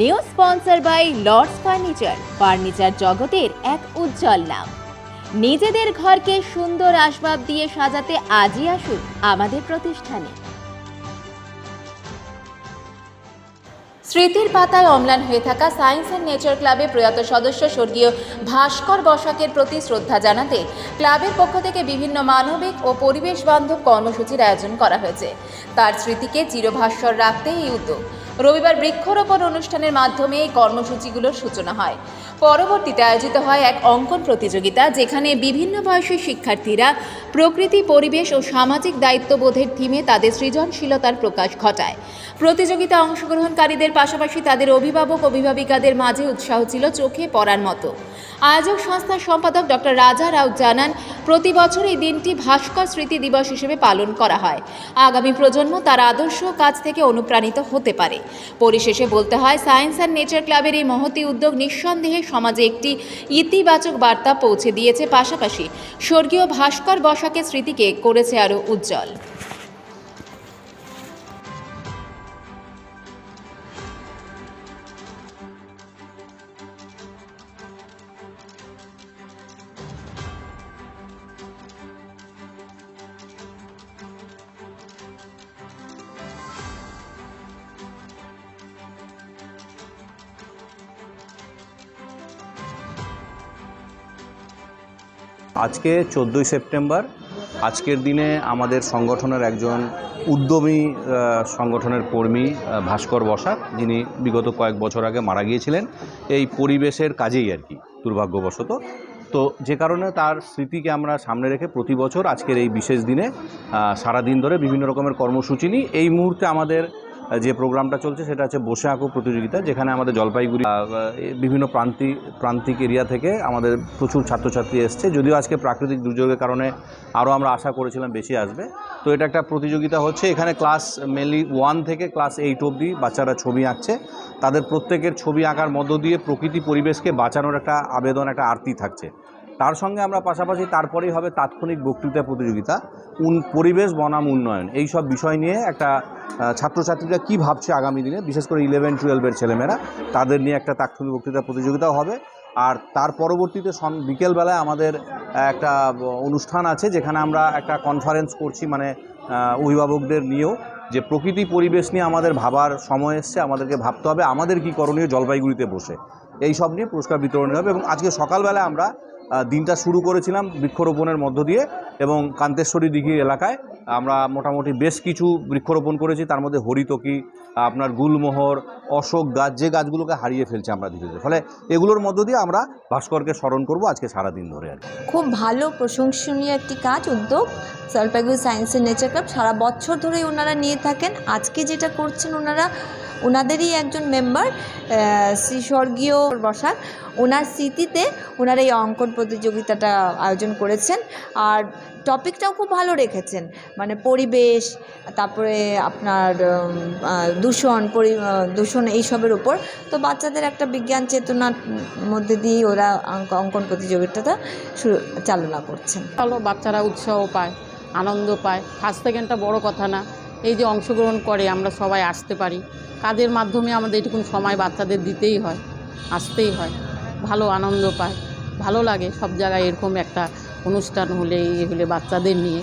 New sponsor by Lords furniture. Furniture জগতের এক উজ্জ্বল নাম। নিজেদের ঘরকে সুন্দর আসবাব দিয়ে সাজাতে আজই আসুন আমাদের প্রতিষ্ঠানে। স্মৃতির পাতায় অম্লান হয়ে থাকা সায়েন্স অ্যান্ড নেচার ক্লাবে প্রয়াত সদস্য স্বর্গীয় ভাস্কর বসাকের প্রতি শ্রদ্ধা জানাতে ক্লাবের পক্ষ থেকে বিভিন্ন মানবিক ও পরিবেশ বান্ধব কর্মসূচির আয়োজন করা হয়েছে। তার স্মৃতিকে চিরভাস্বর রাখতে এই উদ্যোগ। রবিবার বৃক্ষরোপণ অনুষ্ঠানের মাধ্যমে এই কর্মসূচিগুলোর সূচনা হয়। পরবর্তীতে আয়োজিত হয় এক অঙ্কন প্রতিযোগিতা, যেখানে বিভিন্ন বয়সের শিক্ষার্থীরা প্রকৃতি, পরিবেশ ও সামাজিক দায়িত্ববোধের থিমে তাদের সৃজনশীলতার প্রকাশ ঘটায়। প্রতিযোগিতা অংশগ্রহণকারীদের পাশাপাশি তাদের অভিভাবক, অভিভাবিকাদের মাঝে উৎসাহ ছিল চোখে পড়ার মতো। আয়োজক সংস্থার সম্পাদক ডক্টর রাজা রাউত জানান, প্রতি বছর এই দিনটি ভাস্কর স্মৃতি দিবস হিসেবে পালন করা হয়। আগামী প্রজন্ম তার আদর্শ কাজ থেকে অনুপ্রাণিত হতে পারে। পরিশেষে বলতে হয়, সায়েন্স অ্যান্ড নেচার ক্লাবের এই মহতি উদ্যোগ নিঃসন্দেহে সমাজে একটি ইতিবাচক বার্তা পৌঁছে দিয়েছে পাশাপাশি স্বর্গীয় ভাস্কর বসাকের স্মৃতিকে করেছে আরও উজ্জ্বল। আজকে চোদ্দোই সেপ্টেম্বর। আজকের দিনে আমাদের সংগঠনের একজন উদ্যমী সংগঠনের কর্মী ভাস্কর বসাক, যিনি বিগত কয়েক বছর আগে মারা গিয়েছিলেন। এই পরিবেশের কাজেই আর কি দুর্ভাগ্যবশত। তো যে কারণে তার স্মৃতিকে আমরা সামনে রেখে প্রতি বছর আজকের এই বিশেষ দিনে সারাদিন ধরে বিভিন্ন রকমের কর্মসূচি নিই। এই মুহূর্তে আমাদের যে প্রোগ্রামটা চলছে সেটা হচ্ছে বসে আঁকো প্রতিযোগিতা, যেখানে আমাদের জলপাইগুড়ি বিভিন্ন প্রান্তিক প্রান্তিক এরিয়া থেকে আমাদের প্রচুর ছাত্রছাত্রী এসছে। যদিও আজকে প্রাকৃতিক দুর্যোগের কারণে আরও আমরা আশা করেছিলাম বেশি আসবে। তো এটা একটা প্রতিযোগিতা হচ্ছে। এখানে ক্লাস মেনলি ওয়ান থেকে ক্লাস এইট অবধি বাচ্চারা ছবি আঁকছে। তাদের প্রত্যেকের ছবি আঁকার মধ্য দিয়ে প্রকৃতি পরিবেশকে বাঁচানোর একটা আবেদন, একটা আরতি থাকছে। তার সঙ্গে আমরা পাশাপাশি তারপরেই হবে তাৎক্ষণিক বক্তৃতা প্রতিযোগিতা, উন, পরিবেশ বনাম উন্নয়ন। এই সব বিষয় নিয়ে একটা ছাত্রছাত্রীরা কী ভাবছে আগামী দিনে? বিশেষ করে ইলেভেন টুয়েলভের ছেলেমেয়েরা, তাদের নিয়ে একটা তাৎক্ষণিক বক্তৃতা প্রতিযোগিতাও হবে। আর তার পরবর্তীতে বিকেলবেলায় আমাদের একটা অনুষ্ঠান আছে, যেখানে আমরা একটা কনফারেন্স করছি মানে অভিভাবকদের নিয়েও, যে প্রকৃতি পরিবেশ নিয়ে আমাদের ভাবার সময় এসছে, আমাদেরকে ভাবতে হবে আমাদের কী করণীয় জলপাইগুড়িতে বসে। এই সব নিয়ে পুরস্কার বিতরণ হবে এবং আজকে সকালবেলা আমরা দিনটা শুরু করেছিলাম বৃক্ষরোপণের মধ্য দিয়ে এবং কান্তেশ্বরী দিঘি এলাকায়। আমরা মোটামুটি বেশ কিছু বৃক্ষরোপণ করেছি, তার মধ্যে হরিতকি, আপনার গুলমোহর, অশোক গাছ, যে গাছগুলোকে হারিয়ে ফেলছে আমরা ধীরে ধীরে। ফলে এগুলোর মধ্য দিয়ে আমরা ভাস্করকে স্মরণ করব আজকে সারাদিন ধরে আর খুব ভালো, প্রশংসনীয় একটি কাজ, উদ্যোগ। Jalpaiguri science and nature club সারা বছর ধরেই ওনারা নিয়ে থাকেন। আজকে যেটা করছেন ওনারা, ওনাদেরই একজন মেম্বার শ্রী স্বর্গীয় বসাক। ওনার স্মৃতিতে ওনারা এই অঙ্কন প্রতিযোগিতাটা আয়োজন করেছেন। আর টপিকটাও খুব ভালো রেখেছেন। মানে পরিবেশ, তারপরে আপনার দূষণ, পরি দূষণ এইসবের উপর। তো বাচ্চাদের একটা বিজ্ঞান চেতনার মধ্যে দিয়ে ওরা অঙ্কন প্রতিযোগিতাটা শুরু, চালনা করছেন। ভালো বাচ্চারা উৎসাহ পায়, আনন্দ পায়। ফার্স্ট সেকেন্ডটা বড় কথা না, এই যে অংশগ্রহণ করে আমরা সবাই আসতে পারি। কাজের মাধ্যমে আমাদের এটুকুন সময় বাচ্চাদের দিতেই হয়, আসতেই হয়। ভালো আনন্দ পায়, ভালো লাগে। সব জায়গায় এরকম একটা অনুষ্ঠান হলে ইয়ে হলে বাচ্চাদের নিয়ে।